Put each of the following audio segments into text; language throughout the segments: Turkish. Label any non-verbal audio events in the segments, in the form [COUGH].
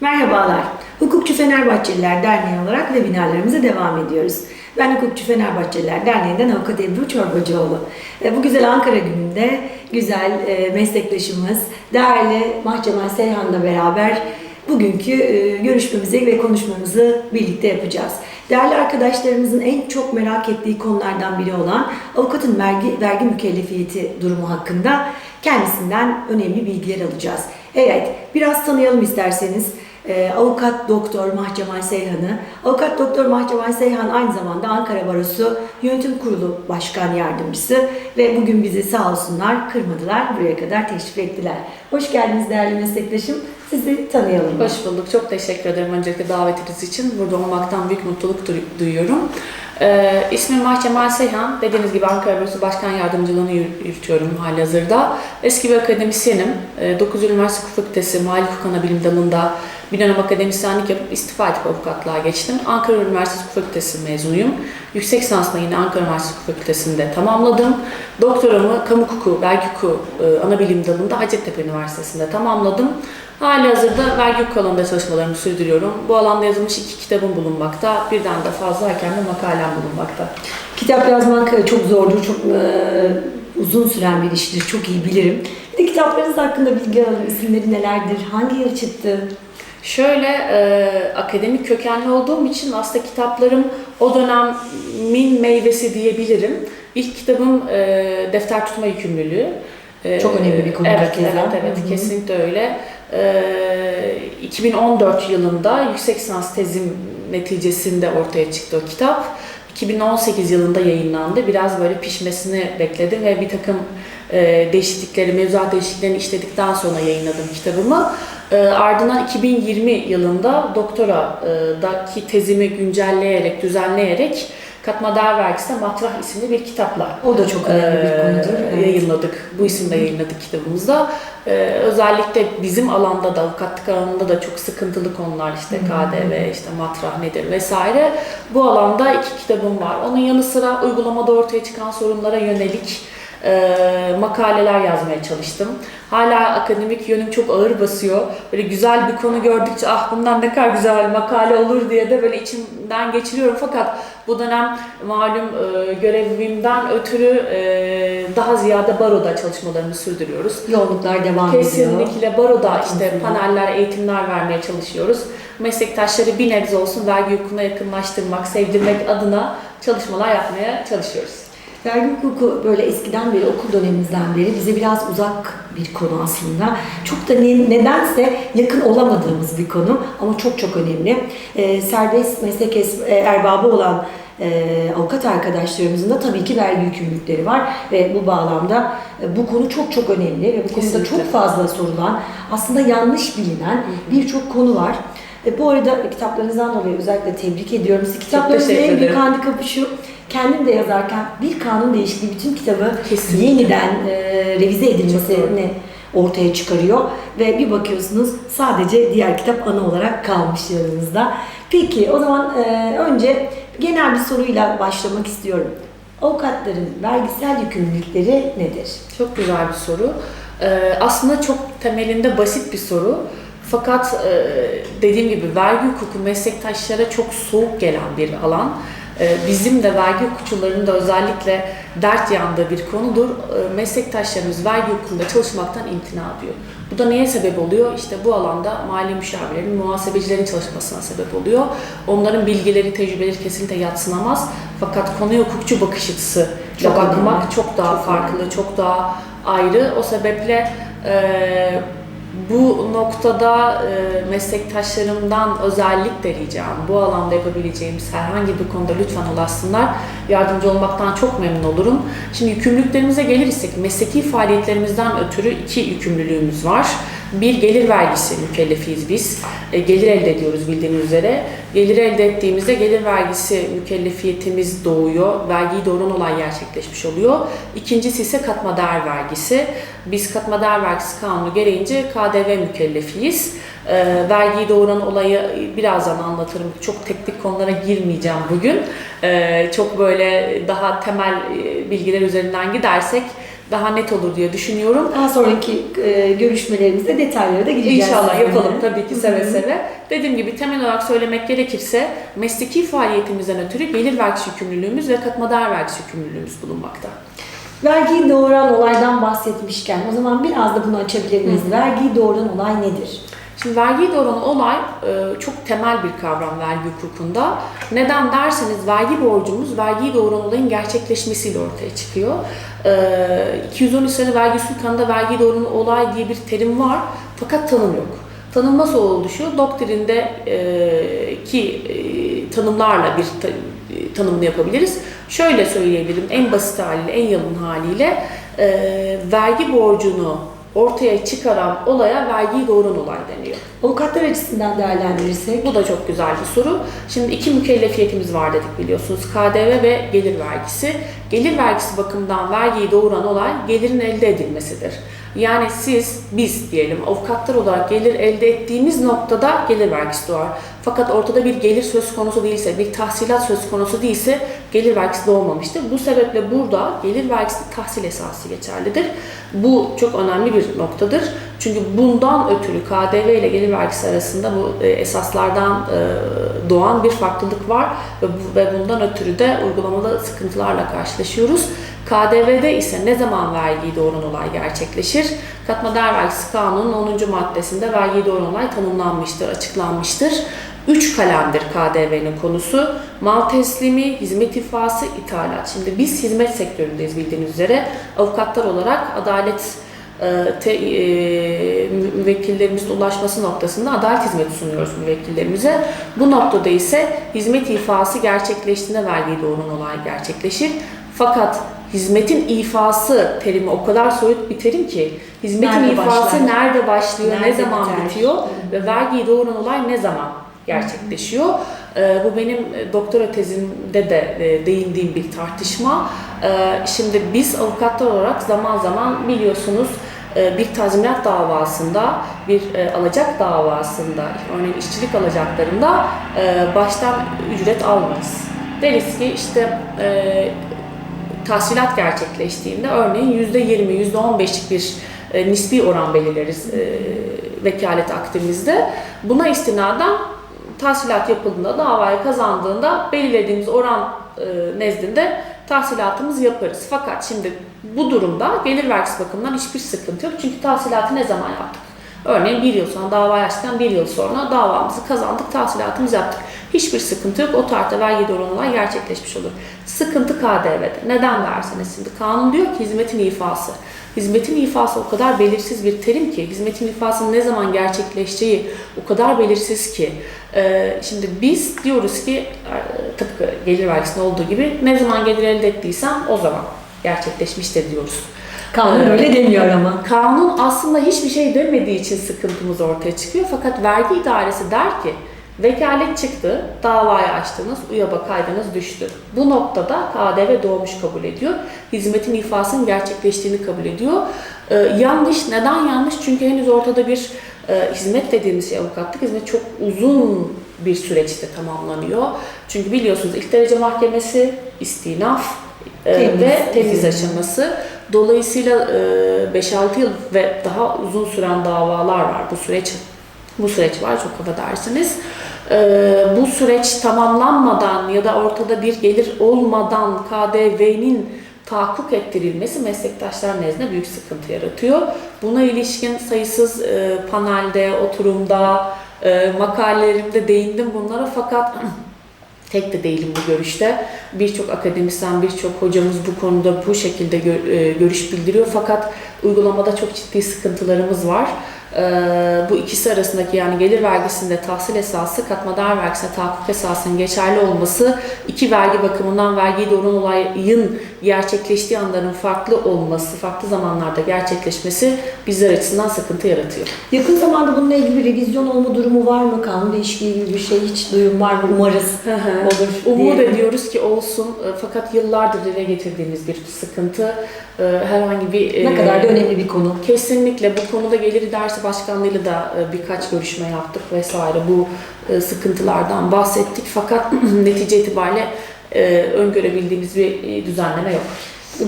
Merhabalar. Hukukçu Fenerbahçeliler Derneği olarak webinarlarımıza devam ediyoruz. Ben Hukukçu Fenerbahçeliler Derneği'nden Avukat Ebru Çorbacıoğlu. E, Bu güzel Ankara gününde güzel e, meslektaşımız, değerli Mahcemal Seyhan'la beraber bugünkü e, görüşmemizi ve konuşmamızı birlikte yapacağız. Değerli arkadaşlarımızın en çok merak ettiği konulardan biri olan avukatın vergi, vergi mükellefiyeti durumu hakkında kendisinden önemli bilgiler alacağız. Evet, biraz tanıyalım isterseniz. Ee, avukat Doktor Mahcemal Seyhan'ı. Avukat Doktor Mahcemal Seyhan aynı zamanda Ankara Barosu Yönetim Kurulu Başkan Yardımcısı ve bugün bizi sağ olsunlar kırmadılar, buraya kadar teşrif ettiler. Hoş geldiniz değerli meslektaşım. Sizi tanıyalım. Hoş bulduk. Çok teşekkür ederim öncelikle davetiniz için. Burada olmaktan büyük mutluluk duy- duyuyorum. Ee, ismim Mahcemal Seyhan. Dediğiniz gibi Ankara Bürosu Başkan Yardımcılığını yür- yürütüyorum hali hazırda. Eski bir akademisyenim. Ee, 9 Üniversite Hukuk Fakültesi Mali Hukuk Anabilim dalında bir dönem akademisyenlik yapıp istifa edip avukatlığa geçtim. Ankara Üniversitesi Hukuk Fakültesi mezunuyum. Yüksek lisansla yine Ankara Üniversitesi Hukuk Fakültesi'nde tamamladım. Doktoramı kamu hukuku, vergi hukuku e, anabilim dalında Hacettepe Üniversitesi'nde tamamladım. Hali hazırda vergi hukuku alanında çalışmalarımı sürdürüyorum. Bu alanda yazılmış iki kitabım bulunmakta. Birden de fazla hakemde makalem bulunmakta. Kitap yazmak e, çok zordur, çok e, uzun süren bir iştir, çok iyi bilirim. Bir de kitaplarınız hakkında bilgi alalım, isimleri nelerdir, hangi yıl çıktı? Şöyle e, akademik kökenli olduğum için aslında kitaplarım o dönemin meyvesi diyebilirim. İlk kitabım e, defter tutma yükümlülüğü. E, Çok önemli bir konudur Evet, evet, evet Hı hı. kesinlikle öyle. E, 2014 yılında yüksek lisans tezim neticesinde ortaya çıktı o kitap. 2018 yılında yayınlandı. Biraz böyle pişmesini bekledim ve bir takım e, değişiklikleri, mevzuat değişikliklerini işledikten sonra yayınladım kitabımı. E, ardından 2020 yılında doktoradaki tezimi güncelleyerek, düzenleyerek Katma Değer Vergisi'ne Matrah isimli bir kitapla O da çok önemli bir ee, konudur. Evet. Yayınladık. Bu isimle yayınladık kitabımızda. Ee, özellikle bizim alanda da, avukatlık alanında da çok sıkıntılı konular işte. KDV, işte matrah nedir vesaire. Bu alanda iki kitabım var. Onun yanı sıra uygulamada ortaya çıkan sorunlara yönelik e, makaleler yazmaya çalıştım. Hala akademik yönüm çok ağır basıyor. Böyle güzel bir konu gördükçe ah bundan ne kadar güzel makale olur diye de böyle içimden geçiriyorum. Fakat bu dönem malum e, görevimden ötürü e, daha ziyade baroda çalışmalarımı sürdürüyoruz. Yoğunluklar devam ediyor. Kesinlikle baroda işte paneller, eğitimler vermeye çalışıyoruz. Meslektaşları bir nebze olsun vergi hukukuna yakınlaştırmak, sevdirmek adına çalışmalar yapmaya çalışıyoruz. Vergi hukuku böyle eskiden beri okul dönemimizden beri bize biraz uzak bir konu aslında. Çok da ne- nedense yakın olamadığımız bir konu ama çok çok önemli. Ee, serbest meslek es- e, erbabı olan e, avukat arkadaşlarımızın da tabii ki vergi yükümlülükleri var ve bu bağlamda e, bu konu çok çok önemli ve bu konuda çok fazla sorulan, aslında yanlış bilinen birçok konu var. E, bu arada kitaplarınızdan dolayı özellikle tebrik ediyorum. Kitaplarınızın en büyük handikapı şu, kendim de yazarken bir kanun değişikliği bütün kitabı Kesinlikle. yeniden e, revize edilmesini ortaya çıkarıyor ve bir bakıyorsunuz sadece diğer kitap ana olarak kalmış yanımızda. Peki o zaman e, önce genel bir soruyla başlamak istiyorum. Avukatların vergisel yükümlülükleri nedir? Çok güzel bir soru. Ee, aslında çok temelinde basit bir soru. Fakat e, dediğim gibi vergi hukuku meslektaşlara çok soğuk gelen bir alan. Ee, bizim de vergi hukukçularının da özellikle dert yandığı bir konudur. Ee, meslektaşlarımız vergi hukukunda çalışmaktan imtina ediyor. Bu da neye sebep oluyor? İşte bu alanda mali müşavirlerin, muhasebecilerin çalışmasına sebep oluyor. Onların bilgileri, tecrübeleri kesinlikle yatsınamaz. Fakat konuya hukukçu bakış açısı Çok bakmak önemli. çok daha Çok farklı, çok daha ayrı. O sebeple e, bu noktada e, meslektaşlarımdan özellikle ricam, bu alanda yapabileceğimiz herhangi bir konuda lütfen ulaşsınlar. Yardımcı olmaktan çok memnun olurum. Şimdi yükümlülüklerimize gelirsek, mesleki faaliyetlerimizden ötürü iki yükümlülüğümüz var. Bir gelir vergisi mükellefiyiz biz. E, gelir elde ediyoruz bildiğiniz üzere. Gelir elde ettiğimizde gelir vergisi mükellefiyetimiz doğuyor. Vergiyi doğuran olay gerçekleşmiş oluyor. İkincisi ise katma değer vergisi. Biz katma değer vergisi kanunu gereğince KDV mükellefiyiz. E, vergiyi doğuran olayı birazdan anlatırım. Çok teknik konulara girmeyeceğim bugün. E, çok böyle daha temel e, bilgiler üzerinden gidersek daha net olur diye düşünüyorum. Daha sonraki e, görüşmelerimizde detaylara da gireceğiz. İnşallah sizinle. yapalım tabii ki seve seve. Dediğim gibi temel olarak söylemek gerekirse mesleki faaliyetimizden ötürü gelir vergisi yükümlülüğümüz ve katma değer vergisi yükümlülüğümüz bulunmakta. Vergiyi doğuran olaydan bahsetmişken o zaman biraz da bunu açabilir miyiz? Vergiyi doğuran olay nedir? Şimdi vergiyi doğuran olay e, çok temel bir kavram vergi hukukunda. Neden derseniz vergi borcumuz vergiyi doğuran olayın gerçekleşmesiyle ortaya çıkıyor. E, 213 sayılı vergi sultanında vergiyi doğuran olay diye bir terim var fakat tanım yok. Tanım nasıl oluşuyor? Doktrinde e, ki e, tanımlarla bir ta- tanımını yapabiliriz. Şöyle söyleyebilirim en basit haliyle, en yalın haliyle vergi borcunu ortaya çıkaran olaya vergiyi doğuran olay deniyor. Avukatlar açısından değerlendirirsek Bu da çok güzel bir soru. Şimdi iki mükellefiyetimiz var dedik biliyorsunuz. KDV ve gelir vergisi. Gelir vergisi bakımından vergiyi doğuran olay gelirin elde edilmesidir. Yani siz, biz diyelim avukatlar olarak gelir elde ettiğimiz noktada gelir vergisi doğar. Fakat ortada bir gelir söz konusu değilse, bir tahsilat söz konusu değilse gelir vergisi doğmamıştır. Bu sebeple burada gelir vergisi tahsil esası geçerlidir. Bu çok önemli bir noktadır. Çünkü bundan ötürü KDV ile gelir vergisi arasında bu e, esaslardan e, doğan bir farklılık var ve bundan ötürü de uygulamada sıkıntılarla karşılaşıyoruz. KDV'de ise ne zaman vergiyi doğuran olay gerçekleşir? Katma değer vergisi kanunun 10. maddesinde vergiyi doğuran olay tanımlanmıştır, açıklanmıştır. Üç kalemdir KDV'nin konusu. Mal teslimi, hizmet ifası, ithalat. Şimdi biz hizmet sektöründeyiz bildiğiniz üzere. Avukatlar olarak adalet e, te, e, müvekkillerimizin ulaşması noktasında adalet hizmeti sunuyoruz müvekkillerimize. Bu noktada ise hizmet ifası gerçekleştiğinde vergiyi doğuran olay gerçekleşir. Fakat hizmetin ifası terimi o kadar soyut bir terim ki hizmetin Nerede ifası başlar? nerede başlıyor, ne Nerede zaman biter? bitiyor ve vergiyi doğuran olay ne zaman gerçekleşiyor. Ee, bu benim e, doktora tezimde de e, değindiğim bir tartışma. Ee, şimdi biz avukatlar olarak zaman zaman biliyorsunuz e, bir tazminat davasında, bir alacak davasında, örneğin işçilik alacaklarında baştan ücret almayız. Deriz ki işte tahsilat gerçekleştiğinde örneğin %20, %15'lik bir nispi oran belirleriz vekalet akdimizde. Buna istinaden tahsilat yapıldığında, davayı kazandığında belirlediğimiz oran e, nezdinde tahsilatımızı yaparız. Fakat şimdi bu durumda gelir vergisi bakımından hiçbir sıkıntı yok. Çünkü tahsilatı ne zaman yaptık? Örneğin bir yıl sonra davayı açtıktan bir yıl sonra davamızı kazandık, tahsilatımızı yaptık. Hiçbir sıkıntı yok. O tarihte vergi olay gerçekleşmiş olur. Sıkıntı KDV'de. Neden derseniz şimdi kanun diyor ki hizmetin ifası. Hizmetin ifası o kadar belirsiz bir terim ki, hizmetin ifasının ne zaman gerçekleşeceği o kadar belirsiz ki. Ee, şimdi biz diyoruz ki e, tıpkı gelir vergisinde olduğu gibi ne zaman gelir elde ettiysem o zaman gerçekleşmiştir diyoruz. kanun Ee, öyle demiyor ama. Kanun aslında hiçbir şey demediği için sıkıntımız ortaya çıkıyor. Fakat vergi idaresi der ki vekalet çıktı, davayı açtınız, UYAB'a kaydınız düştü. Bu noktada KDV doğmuş kabul ediyor. Hizmetin ifasının gerçekleştiğini kabul ediyor. Ee, yanlış, neden yanlış? Çünkü henüz ortada bir e, hizmet dediğimiz şey avukatlık hizmet çok uzun bir süreçte tamamlanıyor. Çünkü biliyorsunuz ilk derece mahkemesi, istinaf e, Temiz, ve temiz aşaması. Dolayısıyla e, 5-6 yıl ve daha uzun süren davalar var. Bu süreç bu süreç var çok affedersiniz. E, bu süreç tamamlanmadan ya da ortada bir gelir olmadan KDV'nin tahakkuk ettirilmesi meslektaşlar nezdinde büyük sıkıntı yaratıyor. Buna ilişkin sayısız e, panelde, oturumda, e, makalelerimde değindim bunlara fakat [CLEARS THROAT] tek de değilim bu görüşte. Birçok akademisyen, birçok hocamız bu konuda bu şekilde e, görüş bildiriyor. Fakat uygulamada çok ciddi sıkıntılarımız var. Ee, bu ikisi arasındaki yani gelir vergisinde tahsil esası, katma değer vergisinde tahakkuk esasının geçerli olması, iki vergi bakımından vergiyi doğuran olayın gerçekleştiği anların farklı olması, farklı zamanlarda gerçekleşmesi bizler açısından sıkıntı yaratıyor. Yakın zamanda bununla ilgili bir revizyon olma durumu var mı? Kanun değişikliği gibi bir şey hiç duyum var mı? Umarız olur. Umut ediyoruz ki olsun E, fakat yıllardır dile getirdiğimiz bir sıkıntı. E, Herhangi bir... Ne e, kadar da önemli bir konu. Kesinlikle bu konuda gelir idaresi başkanlığıyla da e, birkaç görüşme yaptık vesaire bu sıkıntılardan bahsettik fakat [CLEARS THROAT] netice itibariyle öngörebildiğimiz bir düzenleme yok.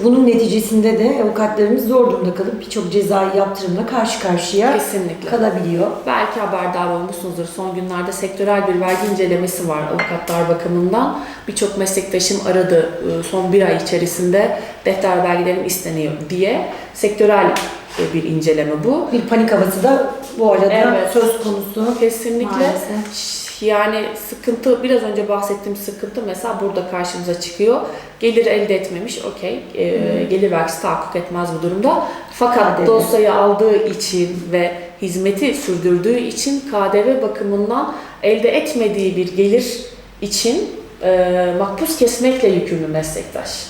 Bunun neticesinde de avukatlarımız zor durumda kalıp birçok cezai yaptırımla karşı karşıya Kesinlikle. kalabiliyor. Belki haberdar olmuşsunuzdur. Son günlerde sektörel bir vergi incelemesi var avukatlar bakımından. Birçok meslektaşım aradı e, son bir ay içerisinde defter vergilerim isteniyor diye. Sektörel e, bir inceleme bu. Bir panik havası da bu arada Evet. söz konusu. Kesinlikle. Maalesef. Yani sıkıntı, biraz önce bahsettiğim sıkıntı mesela burada karşımıza çıkıyor. Gelir elde etmemiş, okey. Ee, gelir vergisi tahakkuk etmez bu durumda. Fakat KDV. dosyayı aldığı için ve hizmeti sürdürdüğü için KDV bakımından elde etmediği bir gelir için e, makbuz kesmekle yükümlü meslektaş.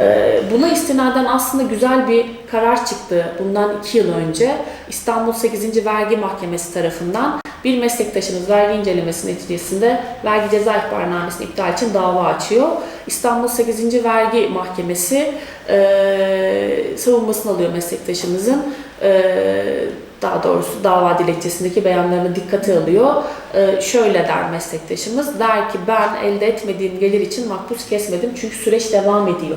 Ee, Buna istinaden aslında güzel bir karar çıktı bundan iki yıl önce. İstanbul 8. Vergi Mahkemesi tarafından bir meslektaşımız vergi incelemesi neticesinde vergi ceza ihbarnamesini iptal için dava açıyor. İstanbul 8. Vergi Mahkemesi e, savunmasını alıyor meslektaşımızın. E, daha doğrusu dava dilekçesindeki beyanlarını dikkate alıyor. Ee, şöyle der meslektaşımız, der ki ben elde etmediğim gelir için makbuz kesmedim çünkü süreç devam ediyor.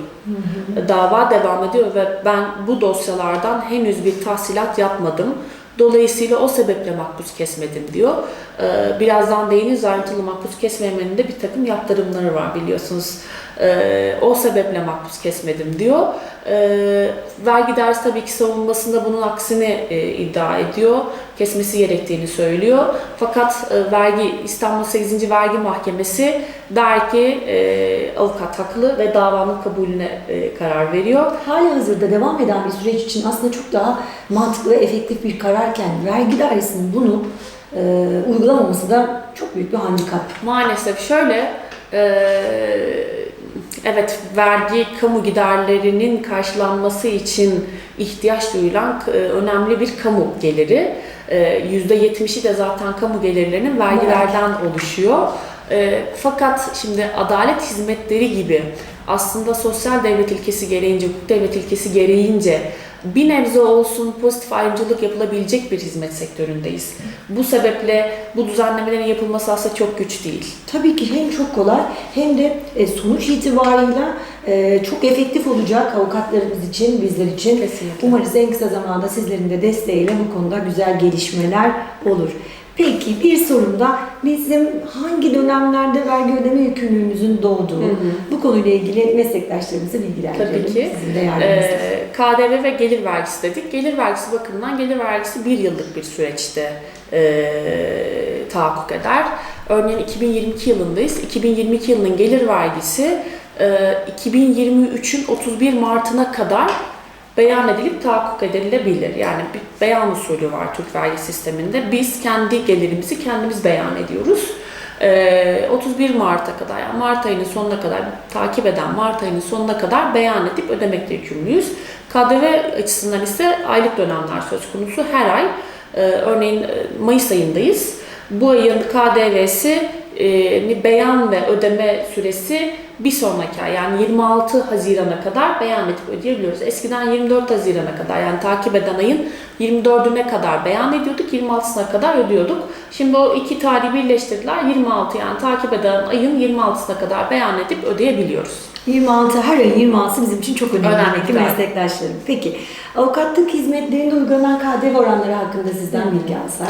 Dava devam ediyor ve ben bu dosyalardan henüz bir tahsilat yapmadım. Dolayısıyla o sebeple makbuz kesmedim diyor. Ee, birazdan değiniz ayrıntılı makbuz kesmemenin de bir takım yaptırımları var biliyorsunuz. Ee, o sebeple makbuz kesmedim diyor. Ee, vergi dersi tabii ki savunmasında bunun aksini e, iddia ediyor. Kesmesi gerektiğini söylüyor. Fakat e, vergi İstanbul 8. Vergi Mahkemesi der ki e, avukat haklı ve davanın kabulüne e, karar veriyor. Hali hazırda devam eden bir süreç için aslında çok daha mantıklı ve efektif bir kararken vergi dairesinin bunu e, uygulamaması da çok büyük bir handikap. Maalesef şöyle, eee, evet vergi kamu giderlerinin karşılanması için ihtiyaç duyulan e, önemli bir kamu geliri. Eee, %70'i de zaten kamu gelirlerinin vergilerden oluşuyor. Eee, Fakat şimdi adalet hizmetleri gibi aslında sosyal devlet ilkesi gereğince, hukuk devlet ilkesi gereğince bir nebze olsun pozitif ayrımcılık yapılabilecek bir hizmet sektöründeyiz. Bu sebeple bu düzenlemelerin yapılması aslında çok güç değil. Tabii ki hem çok kolay hem de e, sonuç itibarıyla e, çok efektif olacak avukatlarımız için, bizler için. Kesinlikle. Umarız en kısa zamanda sizlerin de desteğiyle bu konuda güzel gelişmeler olur. Peki bir sorum da bizim hangi dönemlerde vergi ödeme yükümlülüğümüzün doğduğu Hı hı. bu konuyla ilgili meslektaşlarımızı bilgilendirelim. Tabii ki. Sizin de yardımınızla. Ee, KDV ve gelir vergisi dedik. Gelir vergisi bakımından gelir vergisi bir yıllık bir süreçte e, tahakkuk eder. Örneğin 2022 yılındayız. 2022 yılının gelir vergisi e, 2023'ün 31 Mart'ına kadar beyan edilip tahakkuk edilebilir. Yani bir beyan usulü var Türk vergi sisteminde. Biz kendi gelirimizi kendimiz beyan ediyoruz. Ee, 31 Mart'a kadar yani Mart ayının sonuna kadar takip eden Mart ayının sonuna kadar beyan edip ödemekle yükümlüyüz. KDV açısından ise aylık dönemler söz konusu. Her ay e, örneğin e, Mayıs ayındayız. Bu ayın KDV'si e, beyan ve ödeme süresi bir sonraki ay yani 26 Haziran'a kadar beyan edip ödeyebiliyoruz. Eskiden 24 Haziran'a kadar yani takip eden ayın 24'üne kadar beyan ediyorduk, 26'sına kadar ödüyorduk. Şimdi o iki tarihi birleştirdiler. 26 yani takip eden ayın 26'sına kadar beyan edip ödeyebiliyoruz. 26 her ayın 26'sı bizim için çok önemli, Önemli, meslektaşlarım. Peki avukatlık hizmetlerinde uygulanan KDV oranları hakkında sizden bilgi alsak.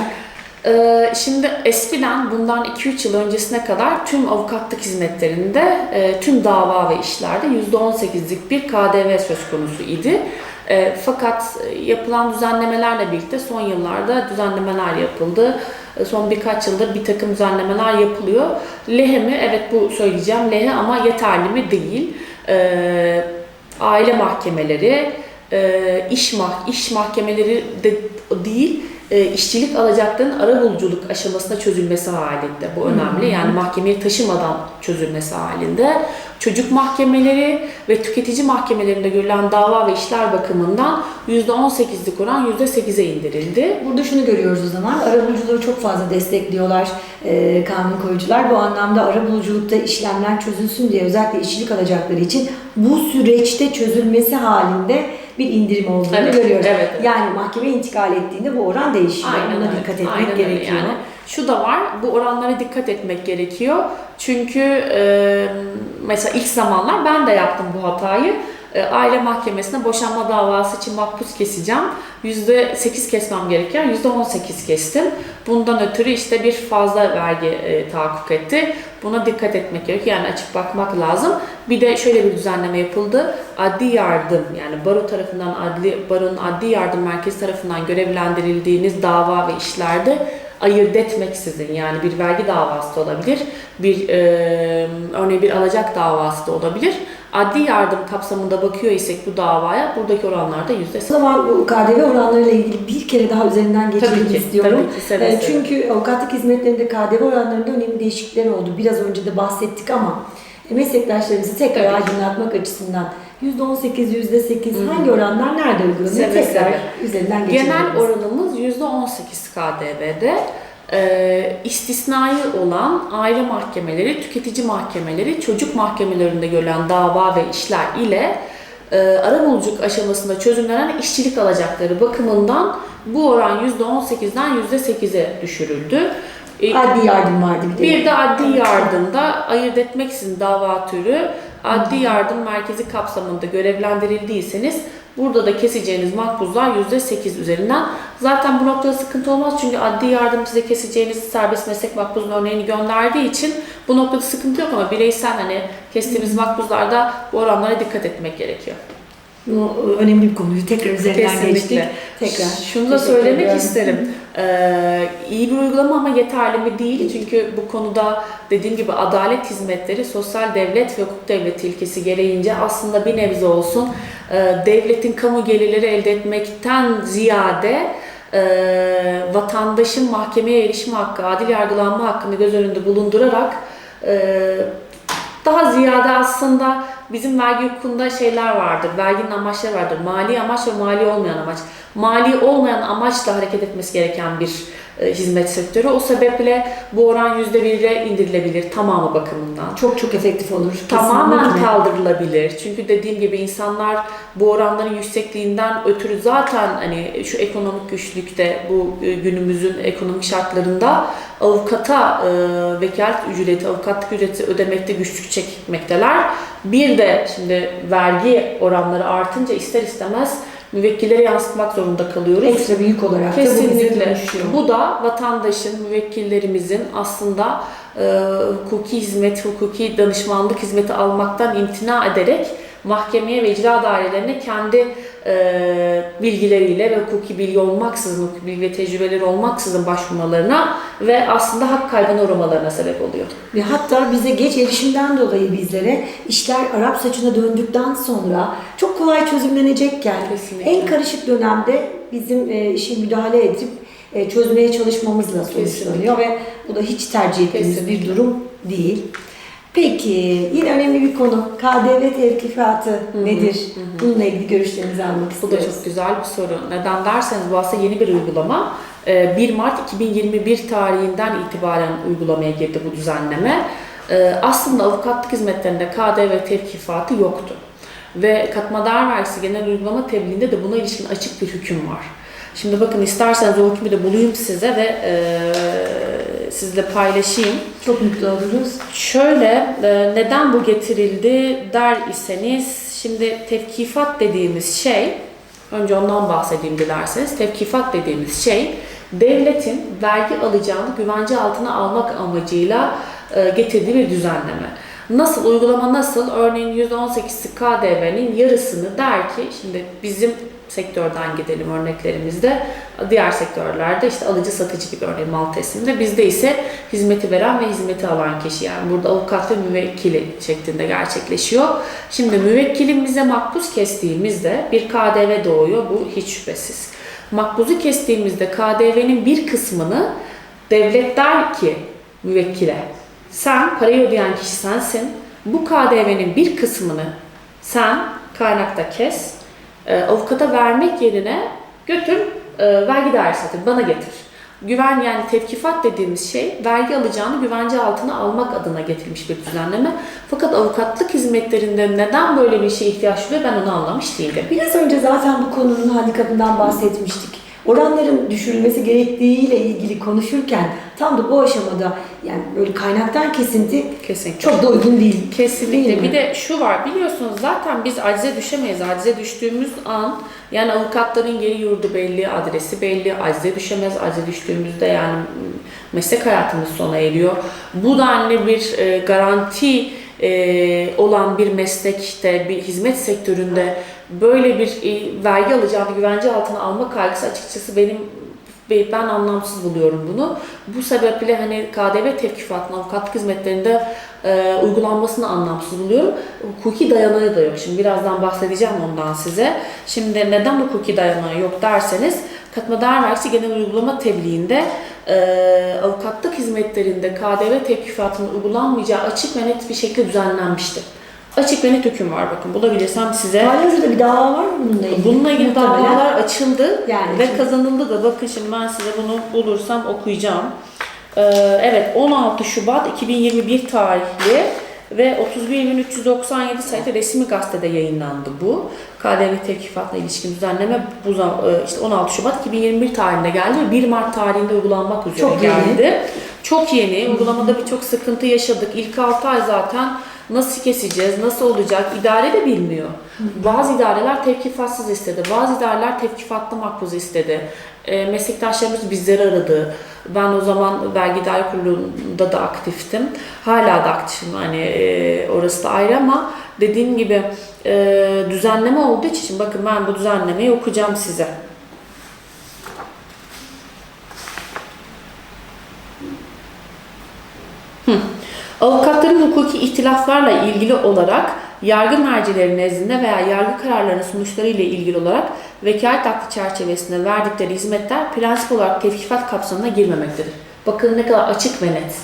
Ee, Şimdi eskiden bundan 2-3 yıl öncesine kadar tüm avukatlık hizmetlerinde e, tüm dava ve işlerde %18'lik bir KDV söz konusu idi. E, Fakat e, yapılan düzenlemelerle birlikte son yıllarda düzenlemeler yapıldı. Son birkaç yıldır bir takım düzenlemeler yapılıyor. Lehe mi? Evet bu söyleyeceğim lehe ama yeterli mi? Değil. Aile mahkemeleri, iş mah iş mahkemeleri de değil, işçilik alacaklarının arabuluculuk aşamasında çözülmesi halinde. Bu önemli. Yani mahkemeye taşımadan çözülmesi halinde. Çocuk mahkemeleri ve tüketici mahkemelerinde görülen dava ve işler bakımından %18'lik oran %8'e indirildi. Burada şunu görüyoruz o zaman. Arabuluculuğu çok fazla destekliyorlar e, kanun koyucular. Bu anlamda arabuluculukta işlemler çözülsün diye özellikle işçilik alacakları için bu süreçte çözülmesi halinde bir indirim olduğunu Evet, görüyoruz. evet, evet. Yani mahkeme intikal ettiğinde bu oran değişiyor. Buna öyle. dikkat etmek Aynen gerekiyor. Yani. Şu da var, bu oranlara dikkat etmek gerekiyor. Çünkü e, mesela ilk zamanlar ben de yaptım bu hatayı. E, aile mahkemesine boşanma davası için makbuz keseceğim. %8 kesmem gereken %18 kestim. Bundan ötürü işte bir fazla vergi e, tahakkuk etti. Buna dikkat etmek gerekiyor. Yani açıp bakmak lazım. Bir de şöyle bir düzenleme yapıldı. Adli yardım yani baro tarafından adli baronun adli yardım merkezi tarafından görevlendirildiğiniz dava ve işlerde ayırt etmeksizin yani bir vergi davası da olabilir, bir e, örneğin bir alacak davası da olabilir. Adli yardım kapsamında bakıyor isek bu davaya buradaki oranlar da yüzde O zaman bu KDV oranlarıyla ilgili bir kere daha üzerinden geçmek Tabii ki, istiyorum. tabii ki, seve Ee, seve. Çünkü avukatlık hizmetlerinde KDV oranlarında önemli değişiklikler oldu. Biraz önce de bahsettik ama meslektaşlarımızı tekrar Tabii aydınlatmak açısından %18, %8 hangi oranlar nerede uygulanıyor? Tekrar üzerinden geçelim. Genel oranımız %18 KDV'de. Ee, istisnai olan aile mahkemeleri, tüketici mahkemeleri, çocuk mahkemelerinde görülen dava ve işler ile e, arabuluculuk aşamasında çözümlenen işçilik alacakları bakımından bu oran %18'den %8'e düşürüldü. E, Adli yardım vardı bir de. bir de adli yardımda ayırt etmeksizin dava türü adli yardım merkezi kapsamında görevlendirildiyseniz burada da keseceğiniz makbuzlar %8 üzerinden. Zaten bu noktada sıkıntı olmaz çünkü adli yardım size keseceğiniz serbest meslek makbuzun örneğini gönderdiği için bu noktada sıkıntı yok ama bireysel hani kestiğimiz makbuzlarda bu oranlara dikkat etmek gerekiyor. Bu önemli bir konuyu tekrar üzerinden geçtik. Tekrar. Şunu da söylemek ediyorum. isterim. Ee, iyi bir uygulama ama yeterli mi değil. Çünkü bu konuda dediğim gibi adalet hizmetleri sosyal devlet ve hukuk devleti ilkesi gereğince aslında bir nebze olsun e, devletin kamu gelirleri elde etmekten ziyade e, vatandaşın mahkemeye erişim hakkı, adil yargılanma hakkını göz önünde bulundurarak e, daha ziyade aslında bizim vergi hukukunda şeyler vardır. Verginin amaçları vardır. Mali amaç ve mali olmayan amaç. Mali olmayan amaçla hareket etmesi gereken bir hizmet sektörü. O sebeple bu oran %1'e indirilebilir tamamı bakımından. Çok çok efektif olur. Tamamen Kesinlikle. kaldırılabilir. Çünkü dediğim gibi insanlar bu oranların yüksekliğinden ötürü zaten hani şu ekonomik güçlükte bu e, günümüzün ekonomik şartlarında avukata e, vekalet ücreti, avukatlık ücreti ödemekte güçlük çekmekteler. Bir de şimdi vergi oranları artınca ister istemez müvekkillere yansıtmak zorunda kalıyoruz. Ekstra bir yük olarak da bu Kesinlikle. Bu da vatandaşın, müvekkillerimizin aslında e, hukuki hizmet, hukuki danışmanlık hizmeti almaktan imtina ederek mahkemeye ve icra dairelerine kendi e, bilgileriyle ve hukuki bilgi olmaksızın, hukuki bilgi ve tecrübeleri olmaksızın başvurmalarına ve aslında hak kaybına uğramalarına sebep oluyor. Ve hatta bize geç erişimden dolayı bizlere işler Arap saçına döndükten sonra çok kolay çözümlenecekken Kesinlikle. en karışık dönemde bizim e, işe müdahale edip e, çözmeye çalışmamızla sonuçlanıyor ve bu da hiç tercih ettiğimiz bir durum değil. Peki yine önemli bir konu KDV tevkifatı nedir? Bununla ilgili görüşlerinizi almak Bu da istiyoruz. çok güzel bir soru. Neden derseniz bu aslında yeni bir uygulama. Ee, 1 Mart 2021 tarihinden itibaren uygulamaya girdi bu düzenleme. Ee, Aslında avukatlık hizmetlerinde KDV tevkifatı yoktu. Ve katma değer vergisi genel uygulama tebliğinde de buna ilişkin açık bir hüküm var. Şimdi bakın isterseniz o hükmü de bulayım size ve e, sizle paylaşayım. Çok mutlu oluruz. Şöyle e, neden bu getirildi der iseniz şimdi tevkifat dediğimiz şey önce ondan bahsedeyim dilerseniz tevkifat dediğimiz şey devletin vergi alacağını güvence altına almak amacıyla e, getirdiği bir düzenleme. Nasıl uygulama nasıl? Örneğin %18'lik KDV'nin yarısını der ki şimdi bizim sektörden gidelim örneklerimizde. Diğer sektörlerde işte alıcı satıcı gibi örneğin mal tesliminde. Bizde ise hizmeti veren ve hizmeti alan kişi yani burada avukat ve müvekkili şeklinde gerçekleşiyor. Şimdi müvekkilimize makbuz kestiğimizde bir KDV doğuyor. Bu hiç şüphesiz. Makbuzu kestiğimizde KDV'nin bir kısmını devlet der ki müvekkile sen parayı ödeyen kişi sensin. Bu KDV'nin bir kısmını sen kaynakta kes e, avukata vermek yerine götür e, vergi dairesine bana getir. Güven yani tevkifat dediğimiz şey vergi alacağını güvence altına almak adına getirilmiş bir düzenleme. Fakat avukatlık hizmetlerinde neden böyle bir şeye ihtiyaç duyuyor ben onu anlamış değilim. Biraz önce zaten bu konunun handikapından bahsetmiştik. Oranların düşürülmesi gerektiğiyle ilgili konuşurken tam da bu aşamada yani böyle kaynaktan kesinti Kesinlikle. çok da uygun değil. Değil Kesinlikle. mi? Bir de şu var biliyorsunuz zaten biz acize düşemeyiz. Acize düştüğümüz an yani avukatların geri yurdu belli, adresi belli. Acize düşemez. Acize düştüğümüzde yani meslek hayatımız sona eriyor. Bu denli bir e, garanti e, olan bir meslekte, bir hizmet sektöründe böyle bir e, vergi alacağını güvence altına alma kaygısı açıkçası benim ben anlamsız buluyorum bunu. Bu sebeple hani KDV tevkifatının avukatlık hizmetlerinde e, uygulanmasını anlamsız buluyorum. Hukuki dayanağı da yok. Şimdi birazdan bahsedeceğim ondan size. Şimdi neden hukuki dayanağı yok derseniz Katma değer vergisi genel uygulama tebliğinde e, avukatlık hizmetlerinde KDV tevkifatının uygulanmayacağı açık ve net bir şekilde düzenlenmiştir. Açık ve net hüküm var bakın bulabilirsem size. Halihazırda bir dava var mı bununla ilgili? Bununla ilgili Muhtemelen. davalar açıldı Yani ve şimdi- kazanıldı da. Bakın şimdi ben size bunu bulursam okuyacağım. Ee, evet 16 Şubat 2021 tarihli ve 31.397 sayıda resmi gazetede yayınlandı bu. KDV tevkifatla ilişkin düzenleme bu e, işte 16 Şubat 2021 tarihinde geldi ve 1 Mart tarihinde uygulanmak üzere Çok yeni. geldi. Çok yeni. Uygulamada birçok sıkıntı yaşadık. İlk 6 ay zaten nasıl keseceğiz, nasıl olacak idare de bilmiyor. Bazı idareler tevkifatsız istedi, bazı idareler tevkifatlı makbuz istedi. E, meslektaşlarımız bizleri aradı. Ben o zaman vergi idare kurulunda da aktiftim. Hala da aktifim hani e, orası da ayrı ama dediğim gibi e, düzenleme olduğu için bakın ben bu düzenlemeyi okuyacağım size. Avukatların hukuki ihtilaflarla ilgili olarak yargı mercileri nezdinde veya yargı kararlarının sonuçları ile ilgili olarak vekalet aklı çerçevesinde verdikleri hizmetler prensip olarak tevkifat kapsamına girmemektedir. Bakın ne kadar açık ve net.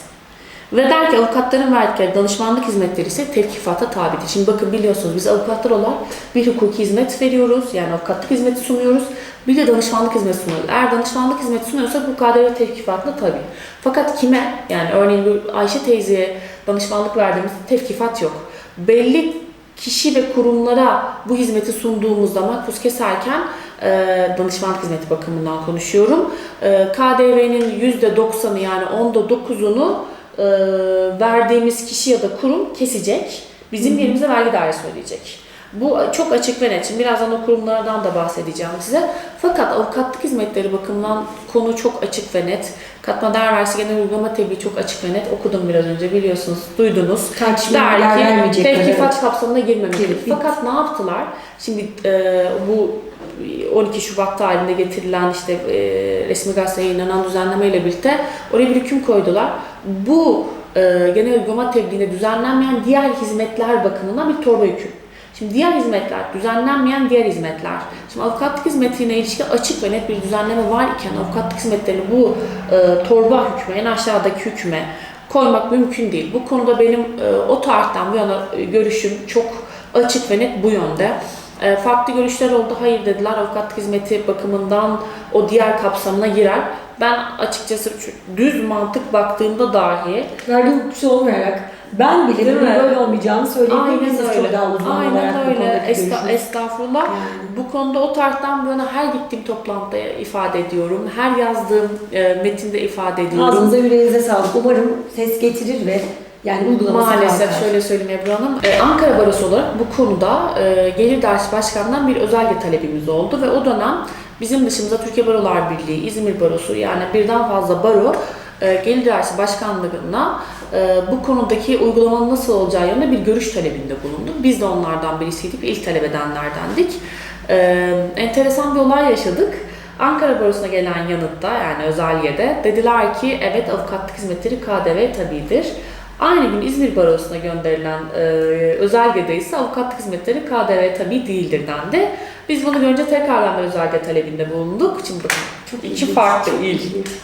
Ve der ki avukatların verdikleri danışmanlık hizmetleri ise tevkifata tabidir. Şimdi bakın biliyorsunuz biz avukatlar olarak bir hukuki hizmet veriyoruz. Yani avukatlık hizmeti sunuyoruz. Bir de danışmanlık hizmeti sunuyoruz. Eğer danışmanlık hizmeti sunuyorsak bu KDV tevkifatlı tabii. Fakat kime? Yani örneğin Ayşe teyzeye danışmanlık verdiğimizde tevkifat yok. Belli kişi ve kurumlara bu hizmeti sunduğumuzda makbuz keserken e, danışmanlık hizmeti bakımından konuşuyorum. E, KDV'nin %90'ı yani onda 9'unu e, verdiğimiz kişi ya da kurum kesecek. Bizim yerimize vergi dairesi ödeyecek. Bu çok açık ve net. Şimdi birazdan o kurumlardan da bahsedeceğim size. Fakat avukatlık hizmetleri bakımından konu çok açık ve net. Katma değer vergisi genel uygulama tebliği çok açık ve net. Okudum biraz önce biliyorsunuz, duydunuz. Der ki tevkifat kapsamına girmemektedir. Fakat ne yaptılar? Şimdi e, bu 12 Şubat tarihinde getirilen işte e, resmi gazeteye yayınlanan düzenlemeyle birlikte oraya bir hüküm koydular. Bu e, genel uygulama tebliğinde düzenlenmeyen diğer hizmetler bakımından bir torba hüküm. Şimdi diğer hizmetler, düzenlenmeyen diğer hizmetler. Şimdi avukatlık hizmetine ilişkin açık ve net bir düzenleme var iken avukatlık hizmetlerini bu e, torba hükme, en aşağıdaki hükme koymak mümkün değil. Bu konuda benim e, o tarihten bu yana e, görüşüm çok açık ve net bu yönde. E, farklı görüşler oldu. Hayır dediler. Avukatlık hizmeti bakımından o diğer kapsamına girer. Ben açıkçası düz mantık baktığımda dahi Vergi hukukçusu olmayarak ben bile Değil bunun mi? böyle olmayacağını söyleyebilirim. Siz çok daha uzman olarak Aynen bu öyle. konudaki Esta- estağfurullah. Yani. Bu konuda o tarihten bu yana her gittiğim toplantıda ifade ediyorum. Her yazdığım e, metinde ifade ediyorum. Ağzınıza yüreğinize sağlık. Umarım ses getirir ve yani uygulaması Maalesef kalkar. şöyle söyleyeyim Ebru Hanım. Ee, Ankara Barosu olarak bu konuda e, Gelir Dairesi Başkanı'ndan bir özelge talebimiz oldu ve o dönem bizim dışımızda Türkiye Barolar Birliği, İzmir Barosu yani birden fazla baro e, Gelir Dairesi Başkanlığı'na e, bu konudaki uygulamanın nasıl olacağı yönünde bir görüş talebinde bulunduk. Biz de onlardan birisiydik, ilk talep edenlerdendik. E, enteresan bir olay yaşadık. Ankara Barosu'na gelen yanıtta yani özelgede dediler ki evet avukatlık hizmetleri KDV tabidir. Aynı gün İzmir Barosu'na gönderilen e, özelgede ise avukatlık hizmetleri KDV tabi değildir dendi. Biz bunu görünce tekrardan bir özelge talebinde bulunduk. Şimdi bakın Çok iki farklı il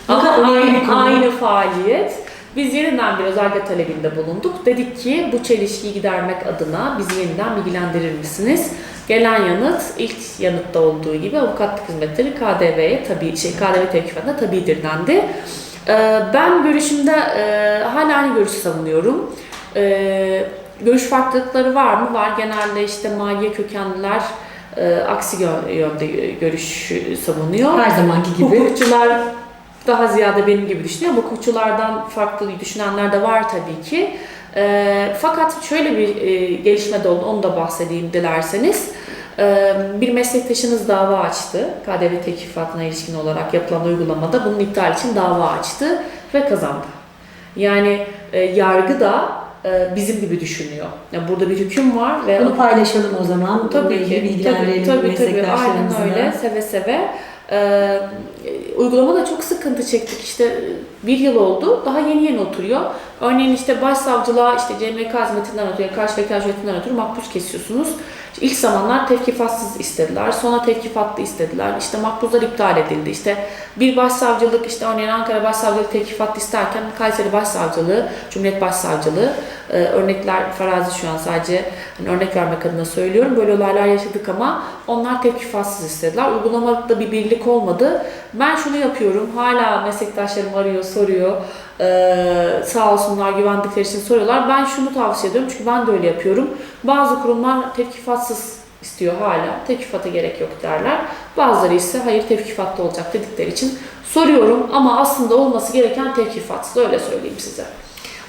ama aynı, aynı faaliyet. Biz yeniden bir özelge talebinde bulunduk. Dedik ki bu çelişkiyi gidermek adına bizi yeniden bilgilendirir misiniz? Gelen yanıt ilk yanıtta olduğu gibi avukatlık hizmetleri KDV'ye tabi şey KDV tevkifatına tabidir dendi. Ee, Ben görüşümde e, hala aynı görüşü savunuyorum. Ee, Görüş farklılıkları var mı? Var. Genelde işte maliye kökenliler e, aksi yönde görüş savunuyor. Her zamanki gibi. Hukukçular daha ziyade benim gibi düşünüyor. ama Hukukçulardan farklı düşünenler de var tabii ki. E, fakat şöyle bir e, gelişme de oldu, onu da bahsedeyim dilerseniz. E, bir meslektaşınız dava açtı. KDV tekifatına ilişkin olarak yapılan uygulamada bunun iptal için dava açtı ve kazandı. Yani e, yargı da e, bizim gibi düşünüyor. Yani burada bir hüküm var ve Bunu paylaşalım o zaman. Tabii ki. Tabii, tabii, tabii. Aynen öyle. Seve seve. Ee, uygulamada çok sıkıntı çektik. İşte bir yıl oldu. Daha yeni yeni oturuyor. Örneğin işte başsavcılığa işte CMK hizmetinden ötürü, karşı vekil hizmetinden ötürü makbuz kesiyorsunuz. İşte ilk zamanlar tevkifatsız istediler. Sonra tevkifatlı istediler. İşte makbuzlar iptal edildi. İşte bir başsavcılık işte örneğin Ankara Başsavcılığı tevkifatlı isterken Kayseri Başsavcılığı, Cumhuriyet Başsavcılığı e, örnekler farazi şu an sadece hani örnek vermek adına söylüyorum. Böyle olaylar yaşadık ama onlar tevkifatsız istediler. Uygulamada bir birlik olmadı. Ben şunu yapıyorum. Hala meslektaşlarım arıyor, soruyor. Ee, sağ olsunlar güvendikleri için soruyorlar. Ben şunu tavsiye ediyorum çünkü ben de öyle yapıyorum. Bazı kurumlar tevkifatsız istiyor hala. Tevkifata gerek yok derler. Bazıları ise hayır tevkifatlı olacak dedikleri için soruyorum ama aslında olması gereken tevkifatsız öyle söyleyeyim size.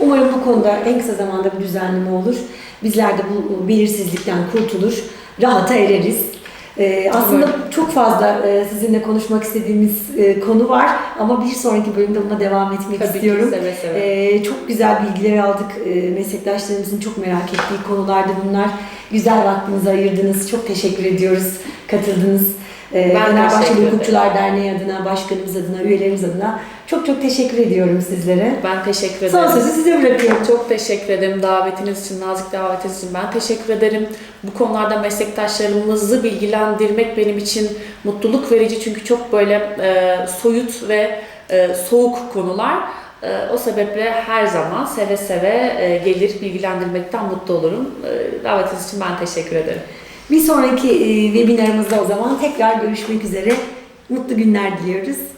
Umarım bu konuda en kısa zamanda bir düzenleme olur. Bizler de bu belirsizlikten kurtulur, rahata ereriz. Ee, aslında çok fazla e, sizinle konuşmak istediğimiz e, konu var ama bir sonraki bölümde buna devam etmek Tabii istiyorum. ki seve seve. Ee, çok güzel bilgiler aldık. Ee, meslektaşlarımızın çok merak ettiği konulardı bunlar. Güzel vaktinizi ayırdınız. Çok teşekkür ediyoruz. Katıldınız. Ee, Ben Fenerbahçe. Hukukçular Derneği adına, başkanımız adına, üyelerimiz adına çok çok teşekkür ediyorum sizlere. Ben teşekkür ederim. Son sözü size bırakıyorum. Çok teşekkür ederim davetiniz için, nazik davetiniz için. Ben teşekkür ederim. Bu konularda meslektaşlarımızı bilgilendirmek benim için mutluluk verici. Çünkü çok böyle e, soyut ve e, soğuk konular. E, o sebeple her zaman seve seve e, gelir bilgilendirmekten mutlu olurum. E, davetiniz için ben teşekkür ederim. Bir sonraki e, webinarımızda o zaman tekrar görüşmek üzere. Mutlu günler diliyoruz.